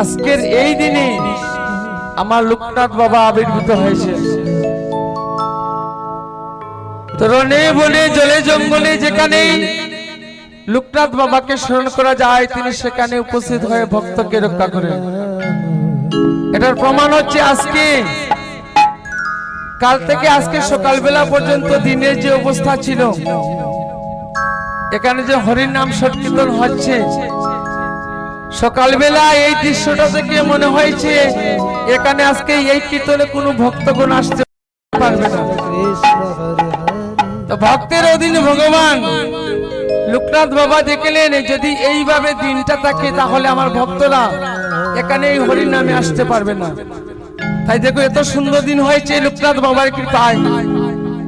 আজকের এই দিনে আমার লোকনাথ বাবা আবির্ভূত হয়েছে। তরণে, বনে, জলে, জঙ্গলে, যেখানে লোকনাথ বাবাকে স্মরণ করা যায়, তিনি সেখানে উপস্থিত হয়ে ভক্তকে রক্ষা করেন। এটার প্রমাণ হচ্ছে আজকে। কাল থেকে আজকে সকালবেলা পর্যন্ত দিনের যে অবস্থা ছিল, এখানে যে হরির নাম সংকীর্তন হচ্ছে সকালবেলা এই দৃশ্যটা থেকে মনে হয়েছে, এখানে আজকে এই কীর্তনে কোনো ভক্তগণ আসতে পারবে না। তো ভক্তের অধীনে ভগবান, লোকনাথ বাবা দেখলেন, যদি এইভাবে দিনটা থাকে তাহলে আমার ভক্তরা এখানে এই হরির নামে আসতে পারবে না। তাই দেখো, এত সুন্দর দিন হয়েছে লোকনাথ বাবার কৃপায়।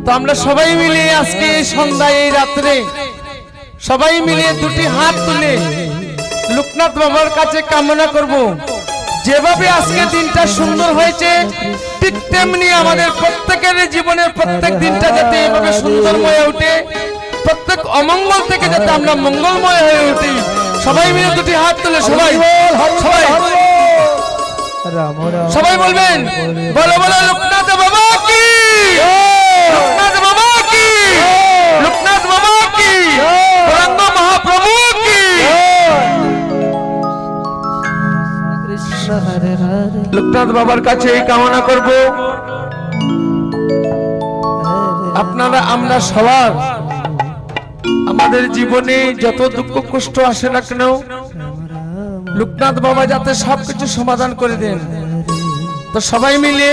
তো আমরা সবাই মিলে আজকে এই সন্ধ্যায়, এই রাত্রে সবাই মিলে দুটি হাত তুলে লোকনাথ বাবার কাছে কামনা করব। যেভাবে আজকে দিনটা সুন্দর হয়েছে, ঠিক তেমনি আমাদের প্রত্যেকের জীবনের প্রত্যেক দিনটা যাতে এভাবে সুন্দরময় হয়ে ওঠে, প্রত্যেক অমঙ্গল থেকে যাতে আমরা মঙ্গলময় হয়ে উঠি। সবাই মিলে দুটি হাত তুলে, সবাই সবাই। সবাই বলবেন, বলো বলো, লোকনাথ বাবা কি? লোকনাথ বাবার কাছে এই কামনা করব। আপনারা আমরা সবার আমাদের জীবনে যত দুঃখ কষ্ট আসে না কেন, লোকনাথ বাবা যাতে সবকিছু সমাধান করে দেন। তো সবাই মিলে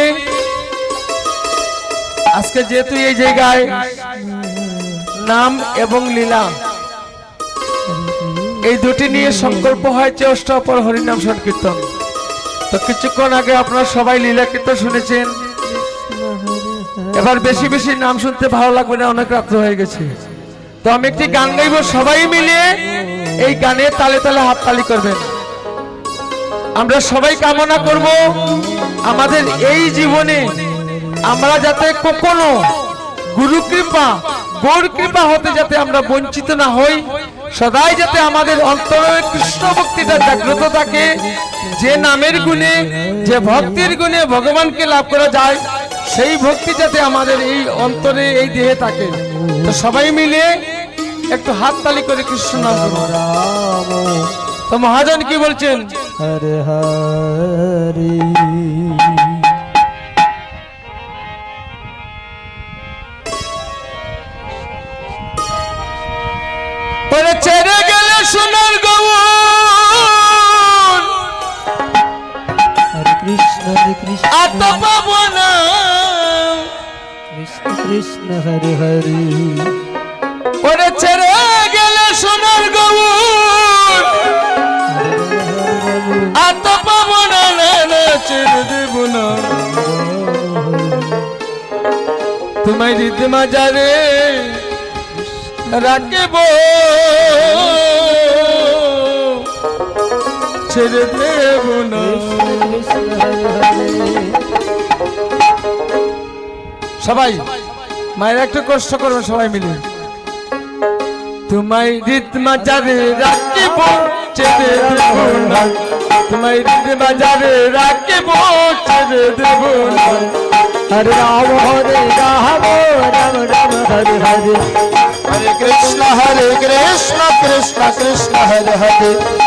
আজকে যেহেতু এই জায়গায় নাম এবং লীলা, এই দুটি নিয়ে সংকল্প হয়েছে অষ্টাপর হরিনাম সংকীর্তন। তো কিছুক্ষণ আগে আপনারা সবাই লীলা কীর্তন শুনেছেন। এবার বেশি বেশি নাম শুনতে ভালো লাগবে না, অনেক রাত্র হয়ে গেছে। তো আমি একটি গান গাইব, সবাই মিলে এই গানে তালে তালে হাততালি করবেন। আমরা সবাই কামনা করব, আমাদের এই জীবনে আমরা যাতে কখনো গুরু কৃপা গৌর কৃপা হতে যাতে আমরা বঞ্চিত না হই সদাই যাতে আমাদের অন্তরে কৃষ্ণ ভক্তিটা জাগ্রত থাকে, যে নামের গুণে, যে ভক্তির গুণে ভগবানকে লাভ করা যায়, সেই ভক্তি যাতে আমাদের এই অন্তরে, এই দেহে থাকে। তো সবাই মিলে একটু হাততালি করে কৃষ্ণ নাম তো মহাজন কি বলছেন? হরে। সোনার গৌর হরে কৃষ্ণ হরে কৃষ্ণ। আত পাবো না কৃষ্ণ কৃষ্ণ হরে হরে। পরে ছেড়ে গেলে সোনার গৌর আত পাবো না না, না, ছেড়ে দেব না তোমায় দিতে মাজারে রাখব। দেব সবাই, মায়ের একটু কষ্ট করবে সবাই মিলে। তোমায় রীত মাজারে রাখিব, ছেড়ে দেব না। তোমায় রীত মাজারে রাখিব, ছেড়ে দেব না। হরে রাম হরে রাম রাম রাম হরে হরে। হরে কৃষ্ণ হরে কৃষ্ণ কৃষ্ণ কৃষ্ণ, হরে হরে।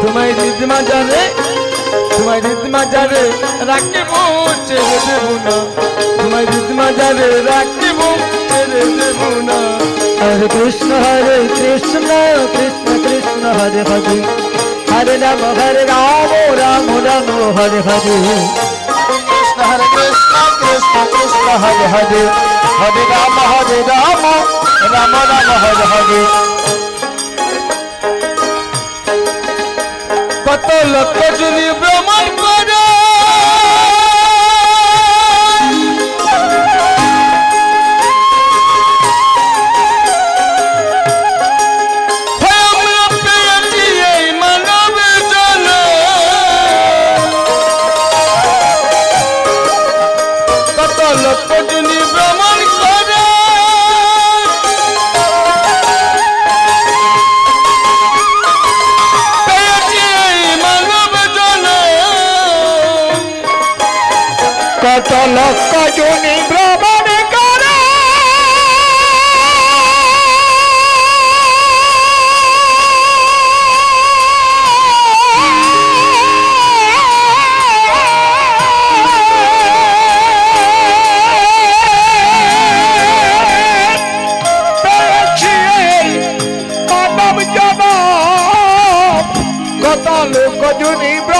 তোমায় রিদমা জানে, তোমায় রিদমা জানে রাখিব ছেড়ে দেব না। তোমায় রিদমা জানে রাখিব ছেড়ে দেব না। হরে কৃষ্ণ হরে কৃষ্ণ কৃষ্ণ কৃষ্ণ, হরে হরে হরে রাম হরে রাম রাম রাম, হরে হরে কৃষ্ণ হরে কৃষ্ণ কৃষ্ণ কৃষ্ণ, হরে হরে। হরে রাম হরে রাম রাম রাম, হরে হরে। কত লক্ষ যদি ভ্রমণ করে। কত লক্ষ জনি ভ্রমণ করে। কত লোক জনি ভ্রমণ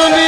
লক্ষ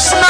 Krishna.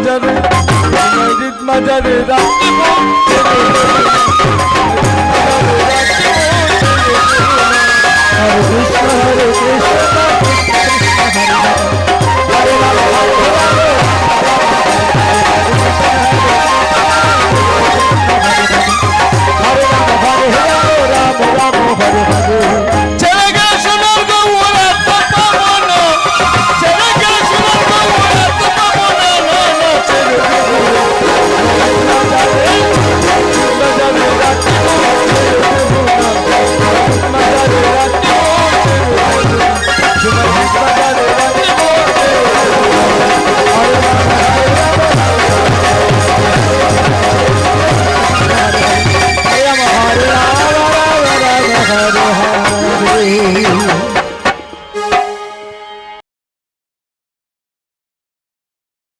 মাজারে মসজিদ মাজারে রাখিব। হরে কৃষ্ণ হরে কৃষ্ণ কৃষ্ণ হরে